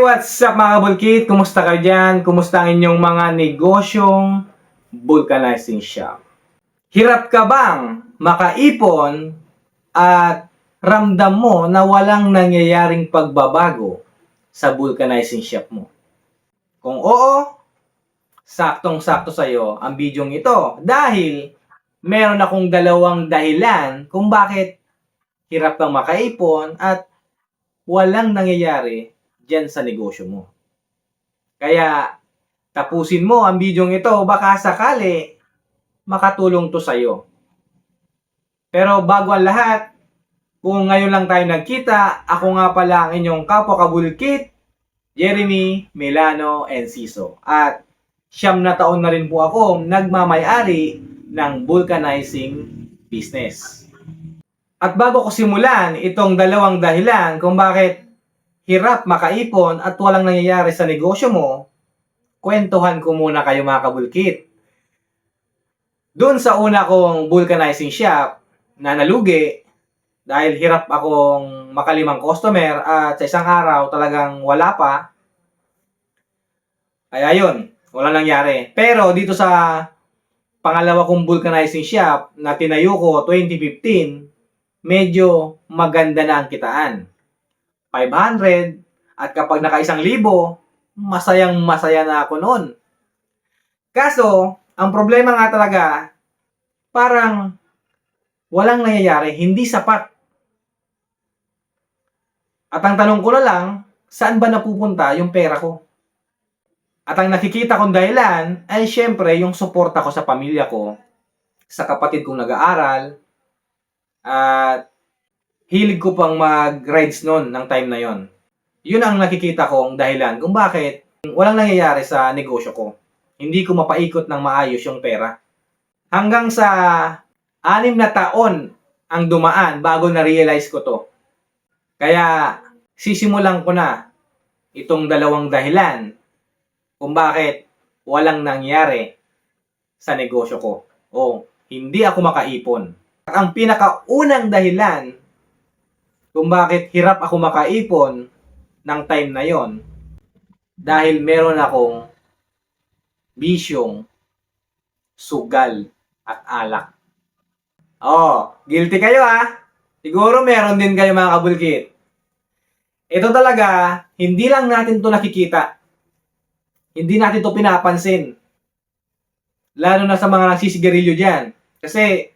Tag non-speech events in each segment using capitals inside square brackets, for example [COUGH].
what's up mga kabulkit? Kumusta kayo dyan? Kumusta ang inyong mga negosyong vulcanizing shop? Hirap ka bang makaipon at ramdam mo na walang nangyayaring pagbabago sa vulcanizing shop mo? Kung oo, saktong-sakto sa'yo ang bidyong ito dahil meron akong dalawang dahilan kung bakit hirap kang makaipon at walang nangyayari dyan sa negosyo mo. Kaya, tapusin mo ang bidyong ito, baka sakali makatulong to sa'yo. Pero bago ang lahat, kung ngayon lang tayo nagkita, ako nga pala ang inyong kapwa kabulkit, Jeremy Milano Enciso. At siyam na taon na rin po ako nagmamayari ng vulcanizing business. At bago ko simulan itong dalawang dahilan kung bakit hirap makaipon at walang nangyayari sa negosyo mo, kwentuhan ko muna kayo mga kabulkit. Doon sa una kong vulcanizing shop na nalugi dahil hirap akong makalimang customer at sa isang araw talagang wala pa. Kaya yun, walang nangyari. Pero dito sa pangalawa kong vulcanizing shop na tinayo ko 2015, medyo maganda na ang kitaan. 500 at kapag naka isang libo, masayang masaya na ako noon. Kaso, ang problema nga talaga, parang walang nangyayari, hindi sapat. At ang tanong ko na lang, saan ba napupunta yung pera ko? At ang nakikita kong dahilan ay syempre yung suporta ko sa pamilya ko, sa kapatid kong nag-aaral, at hilig ko pang mag-rides noon ng time na yon. Yun ang nakikita kong dahilan kung bakit walang nangyayari sa negosyo ko. Hindi ko mapaikot ng maayos yung pera. Hanggang sa anim na taon ang dumaan bago na-realize ko to. Kaya sisimulan ko na itong dalawang dahilan kung bakit walang nangyari sa negosyo ko o hindi ako makaipon. Ang pinakaunang dahilan kung bakit hirap ako makaipon ng time na yon dahil meron akong bisyong sugal at alak. Oh, guilty kayo ah. Siguro meron din kayo mga kabulkit. Ito talaga, hindi lang natin to nakikita. Hindi natin to pinapansin. Lalo na sa mga nagsisigarilyo dyan. Kasi,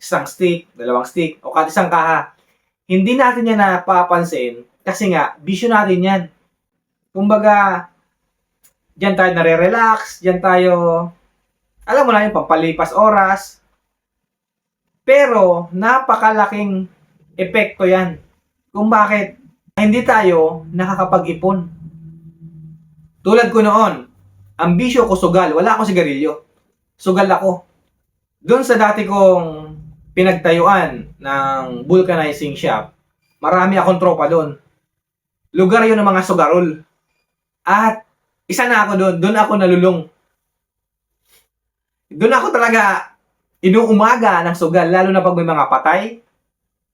isang stick, dalawang stick, o kahit isang kaha, hindi natin yan napapansin kasi nga, bisyo natin yan. Kumbaga, dyan tayo nare-relax, dyan tayo, alam mo na yung pampalipas oras. Pero, napakalaking epekto yan. Kung bakit hindi tayo nakakapag-ipon. Tulad ko noon, ang bisyo ko sugal, wala akong sigarilyo. Sugal ako. Doon sa dati kong pinagtayuan ng vulcanizing shop, marami akong tropa doon. Lugar yun ng mga sugarol. At isa na ako doon, doon ako nalulong. Doon ako talaga inuumaga ng sugal, lalo na pag may mga patay,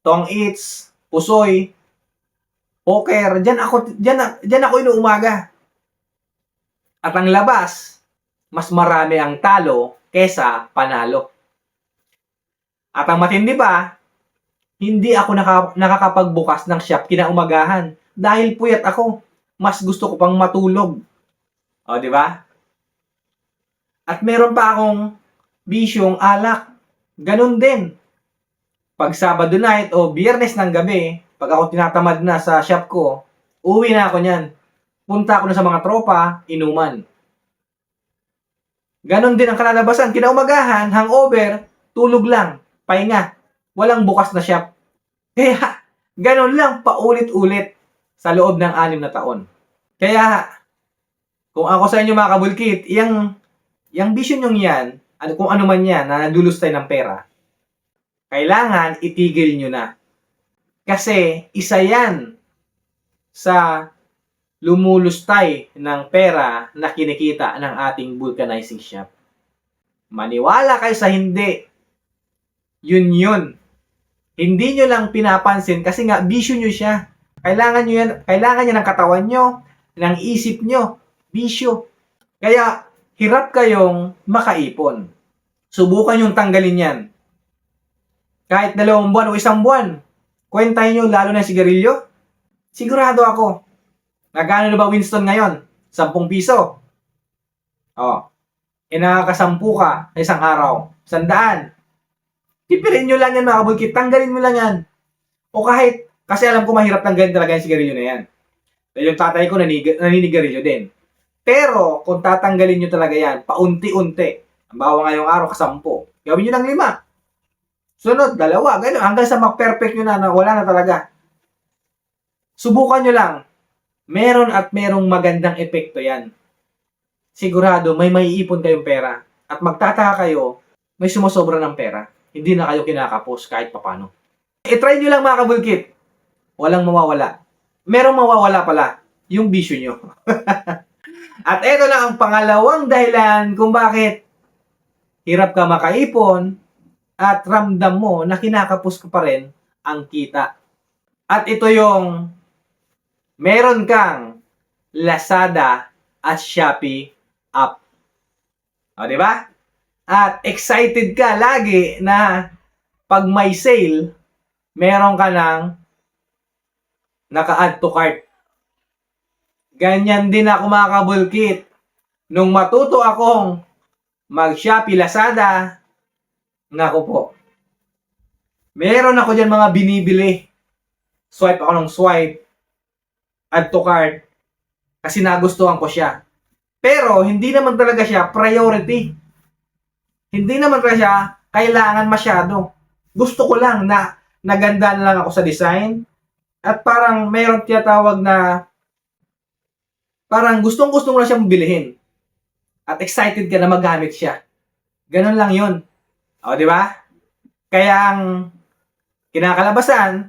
tong eats, pusoy, poker, diyan ako diyan, diyan ako inuumaga. At ang labas, mas marami ang talo kesa panalo. At ang matindi pa, hindi ako naka, nakakapagbukas ng shop kinaumagahan dahil puyat ako. Mas gusto ko pang matulog. O, di ba? At meron pa akong bisyong alak. Ganun din. Pag Sabado night o Biyernes ng gabi, pag ako tinatamad na sa shop ko, uwi na ako niyan. Punta ako na sa mga tropa, inuman. Ganon din ang kalalabasan. Kinaumagahan, hangover, tulog lang, pahinga. Walang bukas na shop. Kaya, ganon lang, paulit-ulit sa loob ng anim na taon. Kaya, kung ako sa inyo mga kabulkit, yung, yung vision yung yan, ano, kung ano man yan, na nagdulustay ng pera, kailangan itigil nyo na. Kasi, isa yan sa lumulustay ng pera na kinikita ng ating vulcanizing shop. Maniwala kayo sa hindi. Yun yun. Hindi nyo lang pinapansin kasi nga bisyo nyo siya. Kailangan nyo yan, kailangan niya ng katawan nyo, ng isip nyo. Bisyo. Kaya, hirap kayong makaipon. Subukan yung tanggalin yan. Kahit dalawang buwan o isang buwan. Kwentahin nyo lalo na sigarilyo. Sigurado ako. Nagkano na ba Winston ngayon? 10 piso. Oh. E nakakasampu ka sa isang araw. Sandaan. Pipirin nyo lang yan mga kabulkit. Tanggalin mo lang yan. O kahit, kasi alam ko mahirap tanggalin talaga yung sigarilyo na yan. Dahil yung tatay ko nanig- naninigarilyo din. Pero, kung tatanggalin nyo talaga yan, paunti-unti. Ang bawa ngayong araw, kasampo. Gawin nyo ng lima. Sunod, dalawa. Ganun. Hanggang sa mag-perfect nyo na, na wala na talaga. Subukan nyo lang. Meron at merong magandang epekto yan. Sigurado, may maiipon kayong pera. At magtataka kayo, may sumusobra ng pera. Hindi na kayo kinakapos kahit papano. I-try nyo lang mga kabulkit. Walang mawawala. Merong mawawala pala. Yung bisyo nyo. [LAUGHS] At eto na ang pangalawang dahilan kung bakit hirap ka makaipon at ramdam mo na kinakapos ka pa rin ang kita. At ito yung meron kang Lazada at Shopee app. O, di ba? At excited ka lagi na pag may sale, meron ka ng naka-add to cart. Ganyan din ako mga kabulkit. Nung matuto akong mag-Shopee Lazada, nako po. Meron ako dyan mga binibili. Swipe ako ng swipe. Add to cart. Kasi nagustuhan ko siya. Pero, hindi naman talaga siya priority. Hindi naman talaga siya kailangan masyado. Gusto ko lang na naganda na lang ako sa design. At parang mayroong tinatawag na parang gustong gusto mo na siyang bilhin. At excited ka na magamit siya. Ganon lang yun. O, di ba? Kaya ang kinakalabasan,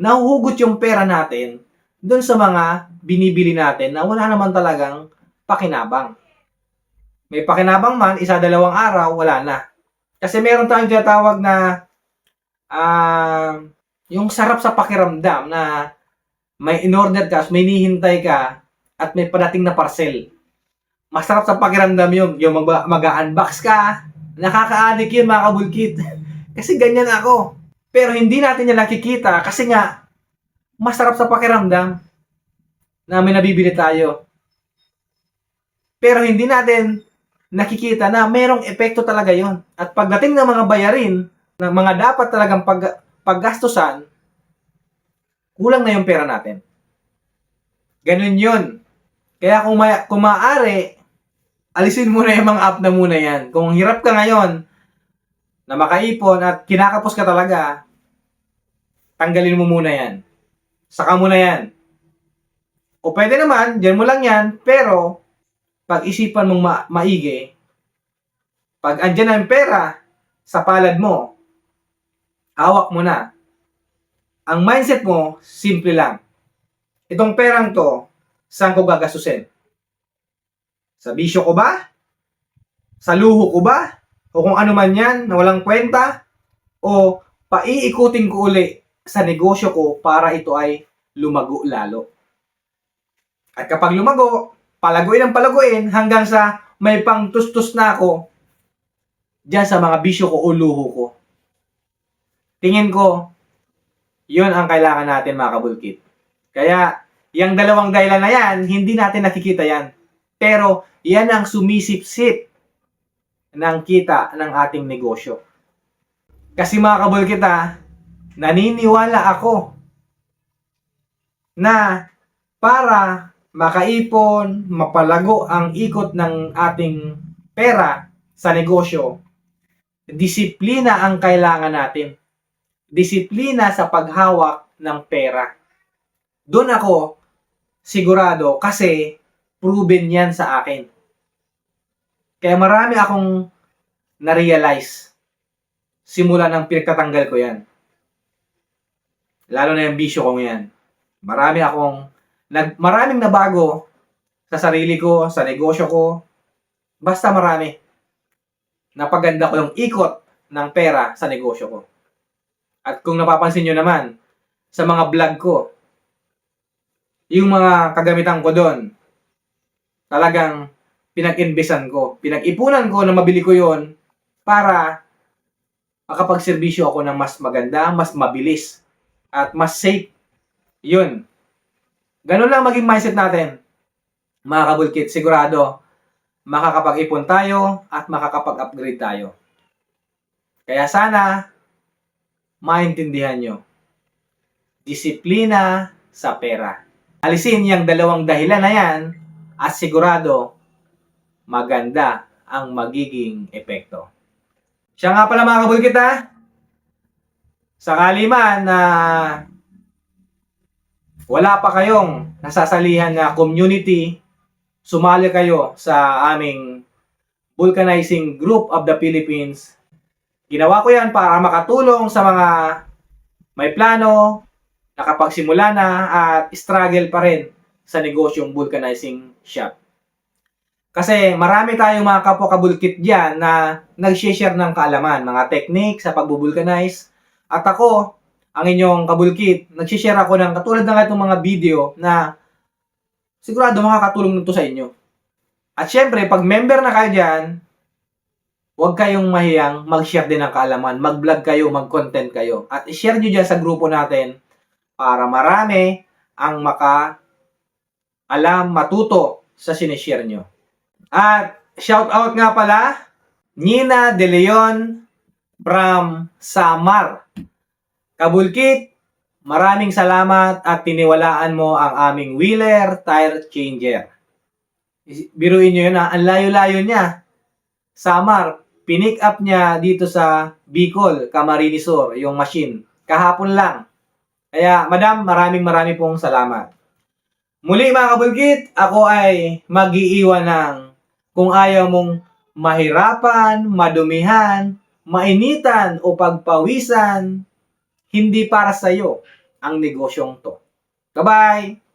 nahuhugot yung pera natin dun sa mga binibili natin na wala naman talagang pakinabang. May pakinabang man, isa dalawang araw, wala na. Kasi meron tayong tinatawag na ah, yung sarap sa pakiramdam na may in-order ka, may nihintay ka, at may padating na parcel. Masarap sa pakiramdam yun. Yung mag- mag-unbox ka, nakaka-addict yun mga kabulkit. [LAUGHS] kasi ganyan ako. Pero hindi natin yan nakikita kasi nga, masarap sa pakiramdam na may nabibili tayo. Pero hindi natin nakikita na merong epekto talaga yon. At pagdating ng mga bayarin, ng mga dapat talagang pag, paggastusan, kulang na yung pera natin. Ganun yun. Kaya kung, may, kung maaari, alisin mo na yung mga app na muna yan. Kung hirap ka ngayon na makaipon at kinakapos ka talaga, tanggalin mo muna yan. Saka mo na yan. O pwede naman, dyan mo lang yan, pero pag-isipan mong ma- maigi, pag andyan na yung pera sa palad mo, hawak mo na. Ang mindset mo, simple lang. Itong perang to, saan ko gagastusin? Sa bisyo ko ba? Sa luho ko ba? O kung ano man yan na walang kwenta? O paiikutin ko uli sa negosyo ko para ito ay lumago lalo? At kapag lumago, palaguin ang palaguin hanggang sa may pangtustos na ako dyan sa mga bisyo ko o luho ko. Tingin ko, yun ang kailangan natin mga kabulkit. Kaya, yung dalawang dahilan na yan, hindi natin nakikita yan. Pero, yan ang sumisip-sip ng kita ng ating negosyo. Kasi mga kabulkit ha, naniniwala ako na para makaipon, mapalago ang ikot ng ating pera sa negosyo, disiplina ang kailangan natin. Disiplina sa paghawak ng pera. Doon ako sigurado kasi proven yan sa akin. Kaya marami akong na-realize simula ng pinagtatanggal ko yan. Lalo na yung bisyo ko yan. Marami akong nag maraming nabago sa sarili ko, sa negosyo ko. Basta marami. Napaganda ko yung ikot ng pera sa negosyo ko. At kung napapansin nyo naman, sa mga vlog ko, yung mga kagamitan ko doon. Talagang pinag-investan ko. Pinag-ipunan ko na mabili ko yon para makapagserbisyo ako ng mas maganda, mas mabilis, at mas safe. Yun. Ganun lang maging mindset natin. Mga kabulkit, sigurado, makakapag-ipon tayo at makakapag-upgrade tayo. Kaya sana, maintindihan nyo. Disiplina sa pera. Alisin yung dalawang dahilan na yan at sigurado, maganda ang magiging epekto. Siya nga pala mga kabulkit ha, sakali man na wala pa kayong nasasalihan na community, sumali kayo sa aming Vulcanizing Group of the Philippines. Ginawa ko yan para makatulong sa mga may plano, nakapagsimula na at struggle pa rin sa negosyong vulcanizing shop. Kasi marami tayong mga kapwa kabulkit dyan na nag-share ng kaalaman, mga technique sa pagbubulkanize. At ako, ang inyong kabulkit, nag-share ako ng katulad ng itong mga video na sigurado makakatulong nito sa inyo. At syempre, pag member na kayo dyan, huwag kayong mahiyang mag-share din ng kaalaman. Mag-vlog kayo, mag-content kayo. At i-share nyo dyan sa grupo natin para marami ang maka alam, matuto sa sinishare nyo. At shout out nga pala, Nina De Leon from Samar. Kabulkit, maraming salamat at tiniwalaan mo ang aming wheeler tire changer. Biruin nyo yun ha, ang layo-layo niya. Samar, pinick up niya dito sa Bicol, Camarines Sur, yung machine. Kahapon lang. Kaya, madam, maraming maraming pong salamat. Muli mga kabulgit, ako ay mag-iiwan ng kung ayaw mong mahirapan, madumihan, mainitan o pagpawisan, hindi para sa iyo ang negosyong to. Bye-bye!